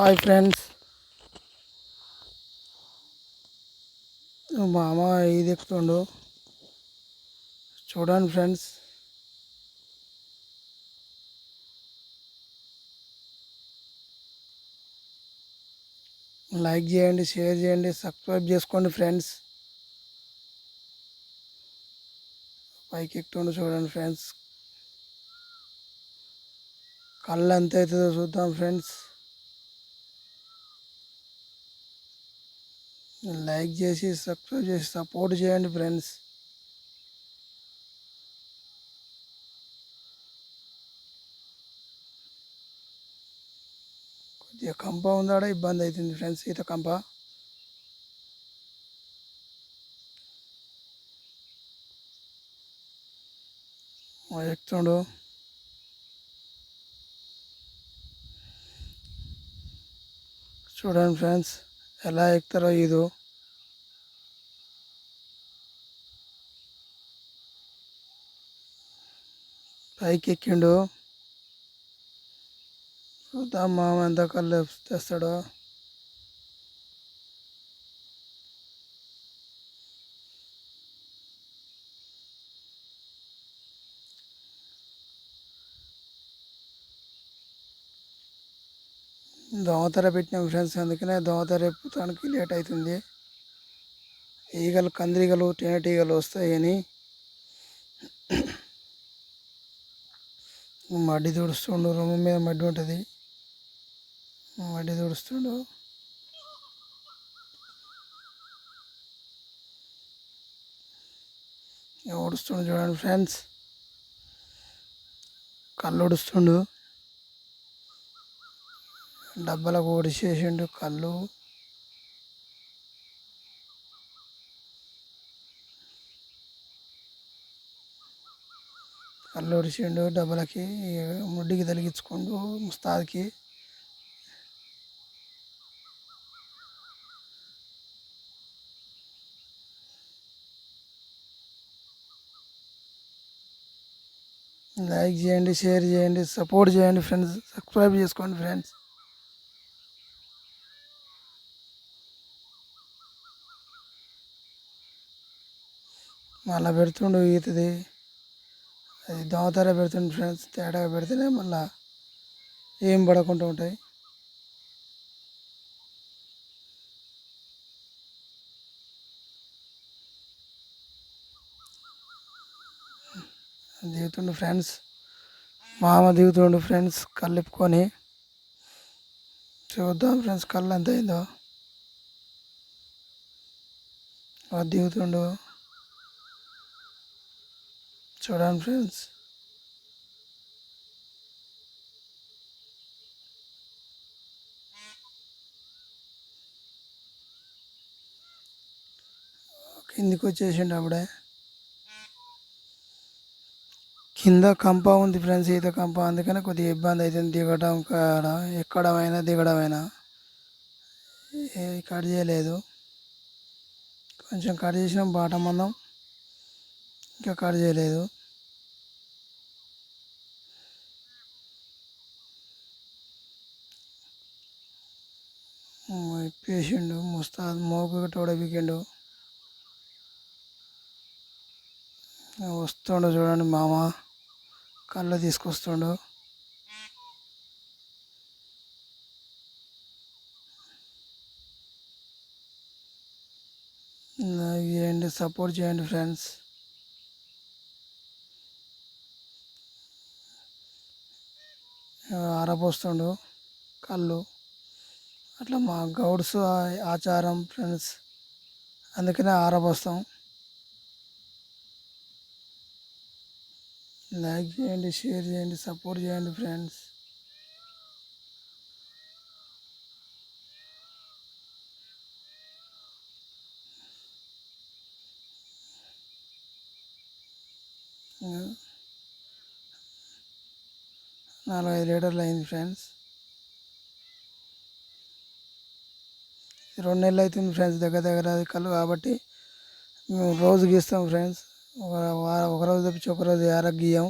Hi friends. మామ ఇది ఎక్కుతుండు చూడండి ఫ్రెండ్స్. లైక్ చేయండి షేర్ చేయండి సబ్స్క్రైబ్ చేసుకోండి ఫ్రెండ్స్. పైకి ఎక్కుతుండు చూడండి ఫ్రెండ్స్. కళ్ళు ఎంత అవుతుందో చూద్దాం ఫ్రెండ్స్. లైక్ చేసి సబ్స్క్రైబ్ చేసి సపోర్ట్ చేయండి ఫ్రెండ్స్. కొద్దిగా కంప ఉందాడ? ఇబ్బంది అవుతుంది ఫ్రెండ్స్ ఈత కంప. ఎక్కుతుండు చూడండి ఫ్రెండ్స్. ఎలా ఎక్కుతారో ఇదో పైకి ఎక్కిండు చూద్దాం మామ ఎంత కళ్ళు తెస్తాడో దోమతెర పెట్టినాం ఫ్రెండ్స్ అందుకనే దోమతెర ఎప్పుతానికి లేట్ అవుతుంది. ఈగలు కందిరీగలు తేనెటీగలు వస్తాయని మడ్డి తుడుస్తుండు రూమ్ మీద మడ్డి ఉంటుంది. మడ్డి తుడుస్తుండు. ఊడుస్తుండు చూడండి ఫ్రెండ్స్. కళ్ళు ఊడుస్తుండు. డబ్బాలకు ఒడిసేసిండు కళ్ళు. కళ్ళు ఒడిసిండు డబ్బలకి ముడ్డికి తలిగించుకుండు ముస్తాద్కి. లైక్ చేయండి షేర్ చేయండి సపోర్ట్ చేయండి ఫ్రెండ్స్. సబ్స్క్రైబ్ చేసుకోండి ఫ్రెండ్స్. మళ్ళీ పెడుతుండు ఈతది. అది దోమతార పెడుతుండు ఫ్రెండ్స్ తేడాగా పెడితేనే మళ్ళీ ఏం పడకుండా ఉంటాయి. దిగుతుండు ఫ్రెండ్స్ మామ దిగుతుండు ఫ్రెండ్స్ కళ్ళిప్పుకొని చూద్దాం ఫ్రెండ్స్ కళ్ళు ఎంత అయిందో. దిగుతుండు. చూడండి ఫ్రెండ్స్ కిందికి వచ్చేసిండు అప్పుడే కింద కంప ఉంది ఫ్రెండ్స్ ఈత కంప. అందుకని కొద్దిగా ఇబ్బంది అవుతుంది దిగడం కాడ. ఎక్కడమైనా దిగడమైనా? కట్ చేయలేదు. కొంచెం కట్ చేసినాం బాట మందం ఇంకా కట్ చేయలేదు. పేషెంట్ ముస్తాద్ మోపు తోడ బిగిండు వస్తుండు చూడండి మామ కళ్ళు తీసుకొస్తుండు. చేయండి సపోర్ట్ చేయండి ఫ్రెండ్స్ ఆరబోస్తుండు కళ్ళు. అట్లా మా గౌడ్స్ ఆచారం ఫ్రెండ్స్ అందుకనే ఆరబోస్తాం. లైక్ చేయండి షేర్ చేయండి సపోర్ట్ చేయండి ఫ్రెండ్స్ నాలుగైదు లీటర్లు అయింది ఫ్రెండ్స్. రెండు నెలలు అవుతుంది ఫ్రెండ్స్ దగ్గర దగ్గర అది కళ్ళు కాబట్టి మేము రోజు గీస్తాం ఫ్రెండ్స్. ఒక ఒక రోజు తప్పించి ఒక రోజు ఎరగ గీయం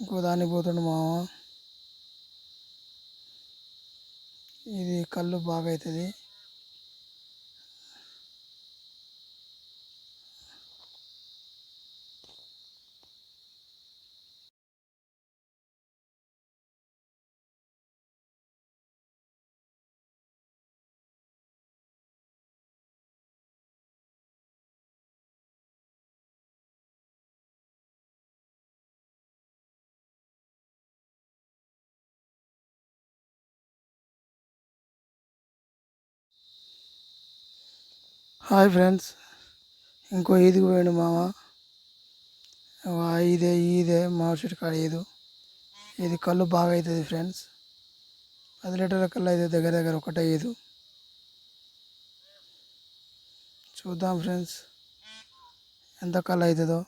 ఇంకో దానికి పోతుండు మామ. ఇది కళ్ళు బాగా అవుతుంది హాయ్ ఫ్రెండ్స్. ఇంకో ఈదికి పోయాడు మామ. ఆ ఇదే ఇదే మామిడి చెట్టు కాడ ఈదు. ఇది కళ్ళు బాగా అవుతుంది ఫ్రెండ్స్. పది లీటర్ల కళ్ళు అయితే దగ్గర దగ్గర ఒకటే ఈదు. చూద్దాం ఫ్రెండ్స్. ఎంత కళ్ళు అవుతుందో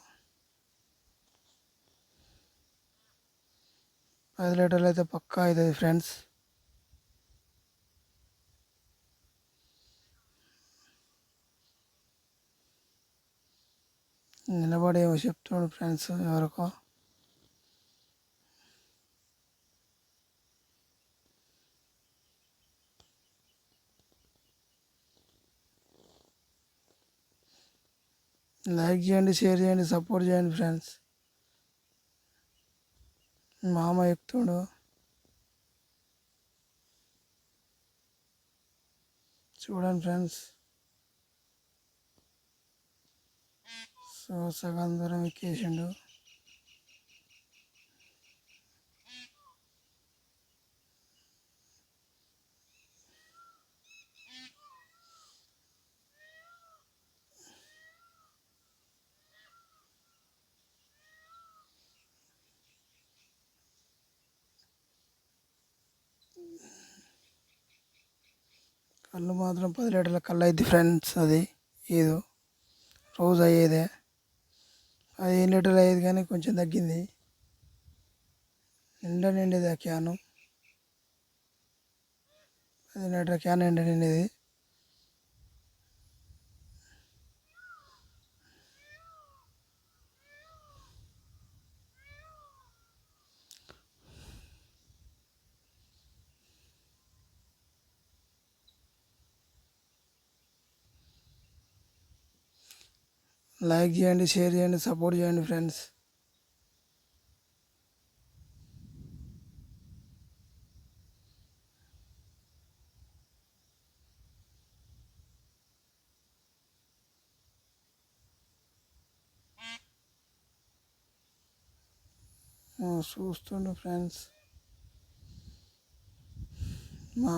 పది లీటర్లు అయితే పక్కా అవుతుంది ఫ్రెండ్స్. నిలబడి చెప్తాడు ఫ్రెండ్స్ ఎవరికో. లైక్ చేయండి షేర్ చేయండి సపోర్ట్ చేయండి ఫ్రెండ్స్. మామ ఎక్కుతాడు చూడండి ఫ్రెండ్స్. సో సగం దూరం ఎక్కేసిండు కళ్ళు మాత్రం పది లీటర్ల కళ్ళు అయింది ఫ్రెండ్స్ అది. ఏదో రోజు అయ్యేదే. అది ఏం లీటర్లు అయ్యేది కానీ కొంచెం తగ్గింది. నిండా నిండేది ఆ క్యాను. పది లీటర్ క్యాన్ నిండా నిండేది. లైక్ చేయండి షేర్ చేయండి సపోర్ట్ చేయండి ఫ్రెండ్స్. చూస్తుండు ఫ్రెండ్స్. మా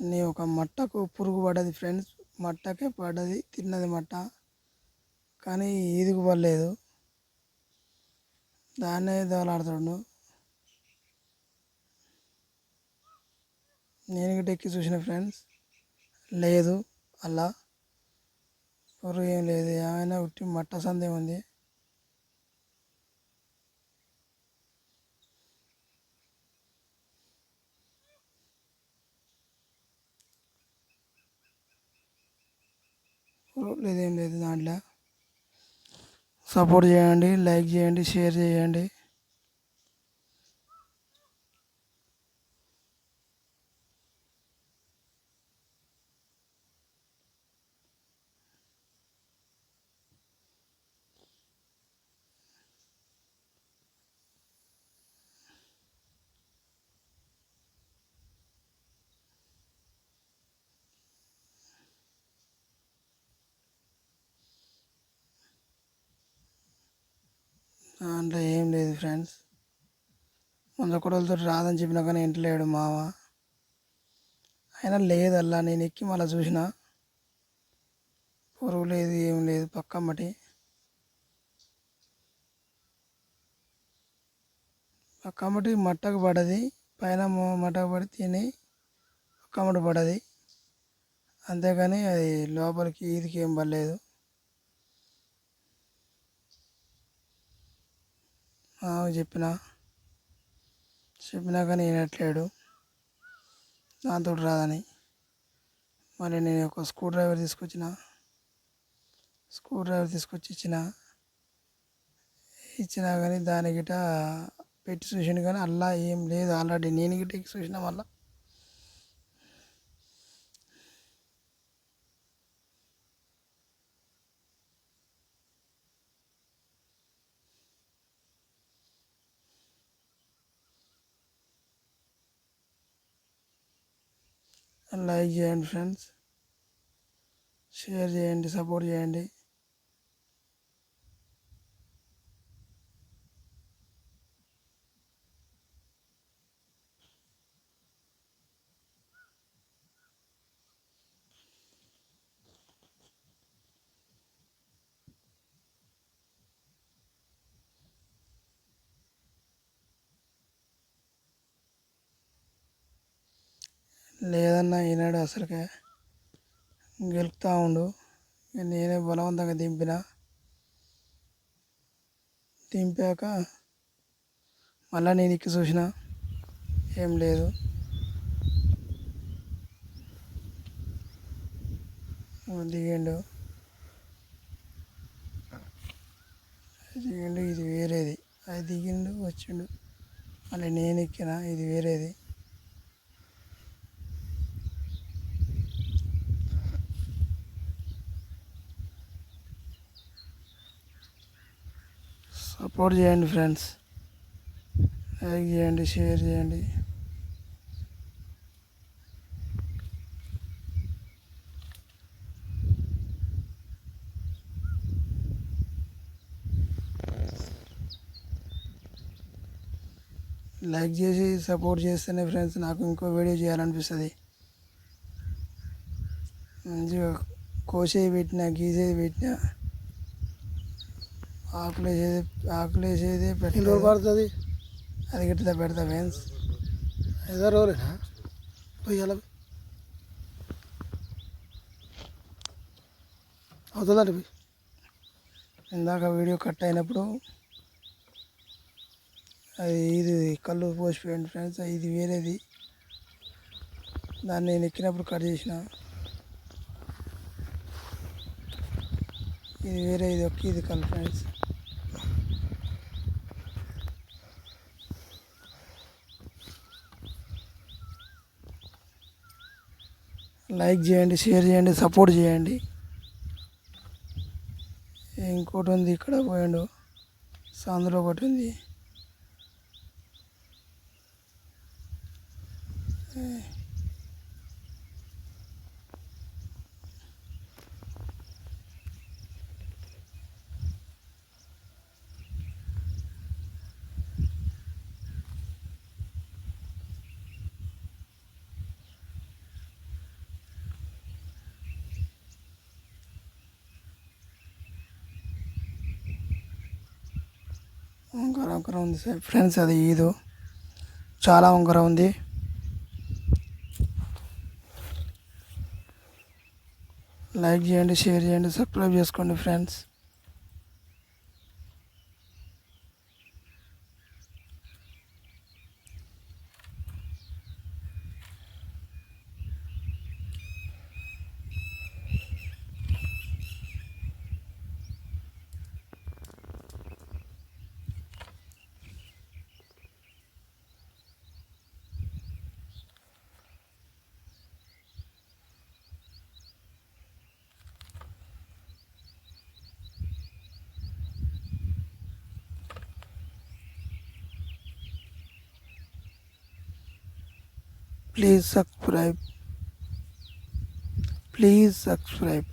నీ ఒక మట్టకు పురుగు పడ్డది ఫ్రెండ్స్ మట్టకే పడ్డది తిన్నది మట్ట. కానీ ఈదుకు పడలేదు దాన్నే దోలాడుతుండు నేను గిట్ట ఎక్కి చూసిన ఫ్రెండ్స్ లేదు అలా. పురుగు ఏం లేదు. ఏమైనా ఉట్టి మట్ట సందేహం ఉంది. లేదు ఏం లేదు దాంట్లో సపోర్ట్ చేయండి లైక్ చేయండి షేర్ చేయండి దాంట్లో ఏం లేదు ఫ్రెండ్స్. ముందు కొడలతో రాదని చెప్పినా కానీ ఇంటలేడు మామ. అయినా లేదు అలా నేను ఎక్కి మళ్ళీ చూసిన. పురుగు లేదు ఏం లేదు పక్క మటి పక్క మటి మట్టకు పడది పైన మట్టకు పడి తిని పక్క పడది. అంతేగాని అది లోపలికి ఈదికి ఏం పడలేదు. చెప్పిన చెప్పినా కానీ వినట్లేడు. దాంతో రాదని. మరి నేను ఒక స్క్రూ డ్రైవర్ తీసుకొచ్చిన స్క్రూ డ్రైవర్ తీసుకొచ్చి ఇచ్చిన ఇచ్చినా కానీ దాని గిట పెట్టి చూసిన కానీ అలా ఏం లేదు. ఆల్రెడీ నేను గిట్ట చూసిన మళ్ళీ. లైక్ చేయండి ఫ్రెండ్స్ షేర్ చేయండి సపోర్ట్ చేయండి. లేదన్నా ఈనాడు అసలుకే గెలుపుతా ఉండు. నేనే బలవంతంగా దింపిన. దింపాక మళ్ళీ నేను ఎక్కి చూసిన ఏం లేదు. దిగిండు. దిగిండు ఇది వేరేది. అది దిగిండు వచ్చిండు. మళ్ళీ నేను ఎక్కిన ఇది వేరేది. సపోర్ట్ చేయండి ఫ్రెండ్స్. లైక్ చేయండి షేర్ చేయండి. లైక్ చేసి సపోర్ట్ చేస్తేనే ఫ్రెండ్స్ నాకు ఇంకో వీడియో చేయాలనిపిస్తుంది. మంచిగా కోసేది పెట్టిన గీసేది పెట్టిన ఆకులు వేసేది ఆకులు వేసేది ఎన్ని రోజులు పడుతుంది? అది గిట్ల పెడతా ఫ్రెండ్స్. ఐదారు రోజులేనా? పొయ్యాల అవుతుందండి ఇందాక వీడియో కట్ అయినప్పుడు అది ఇది కళ్ళు పోసిపోయింది ఫ్రెండ్స్ ఇది వేరేది. దాన్ని నేను ఎక్కినప్పుడు కట్ చేసిన. ఇది వేరే ఇది ఒక్క ఇది కళ్ళు ఫ్రెండ్స్. లైక్ చేయండి షేర్ చేయండి సపోర్ట్ చేయండి. ఇంకోటి ఉంది ఇక్కడ పోయాడు. సందులో ఒకటి ఉంది. వంకర వంకర ఉంది సార్. ఫ్రెండ్స్ అది ఈదు చాలా ఉంగరం ఉంది. లైక్ చేయండి షేర్ చేయండి సబ్స్క్రైబ్ చేసుకోండి friends. Please subscribe please subscribe